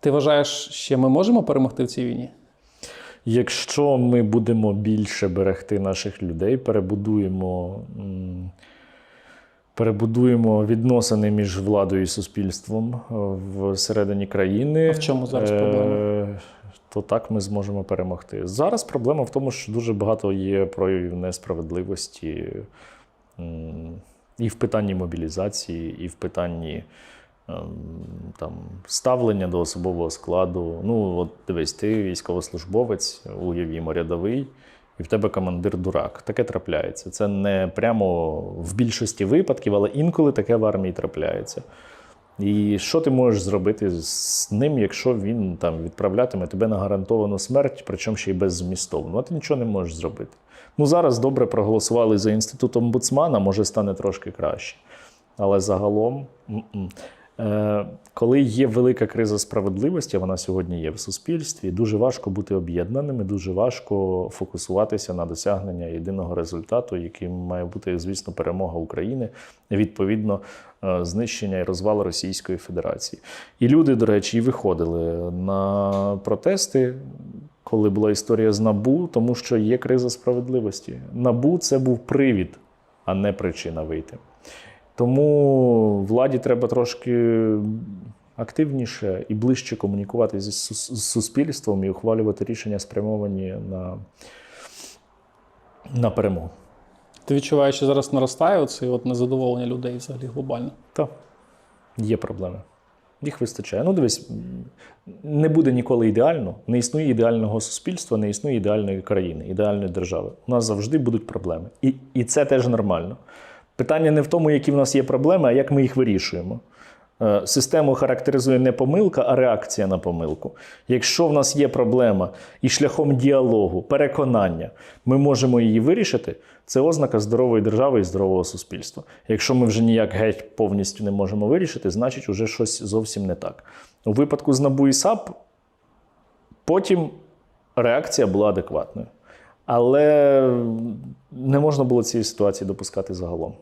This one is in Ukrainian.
Ти вважаєш, ще ми можемо перемогти в цій війні? Якщо ми будемо більше берегти наших людей, перебудуємо, перебудуємо відносини між владою і суспільством е, всередині країни, А в чому зараз е, проблема? то так ми зможемо перемогти. Зараз проблема в тому, що дуже багато є проявів несправедливості і в питанні мобілізації, і в питанні там, ставлення до особового складу. Ну, от дивись, ти військовослужбовець, уявімо, рядовий, і в тебе командир дурак. Таке трапляється. Це не прямо в більшості випадків, але інколи таке в армії трапляється. І що ти можеш зробити з ним, якщо він там відправлятиме тебе на гарантовану смерть, причому ще й беззмістовно? А ти нічого не можеш зробити. Ну зараз добре проголосували за інститут омбудсмана, може стане трошки краще. Але загалом, м-м. Е, коли є велика криза справедливості, вона сьогодні є в суспільстві, дуже важко бути об'єднаними, дуже важко фокусуватися на досягнення єдиного результату, яким має бути, звісно, перемога України, відповідно, е, знищення і розвал Російської Федерації. І люди, до речі, і виходили на протести. Коли була історія з Набу, тому що є криза справедливості. Набу це був привід, а не причина вийти. Тому владі треба трошки активніше і ближче комунікувати зі з суспільством і ухвалювати рішення, спрямовані на, на перемогу. Ти відчуваєш, що зараз наростає оце от незадоволення людей взагалі глобально? Так, є проблеми. Їх вистачає. Ну, дивись, не буде ніколи ідеально. Не існує ідеального суспільства, не існує ідеальної країни, ідеальної держави. У нас завжди будуть проблеми. І, і це теж нормально. Питання не в тому, які в нас є проблеми, а як ми їх вирішуємо. Е, Систему характеризує не помилка, а реакція на помилку. Якщо в нас є проблема і шляхом діалогу, переконання, ми можемо її вирішити, це ознака здорової держави і здорового суспільства. Якщо ми вже ніяк геть повністю не можемо вирішити, значить уже щось зовсім не так. У випадку з НАБУ і САП потім реакція була адекватною. Але не можна було цієї ситуації допускати загалом.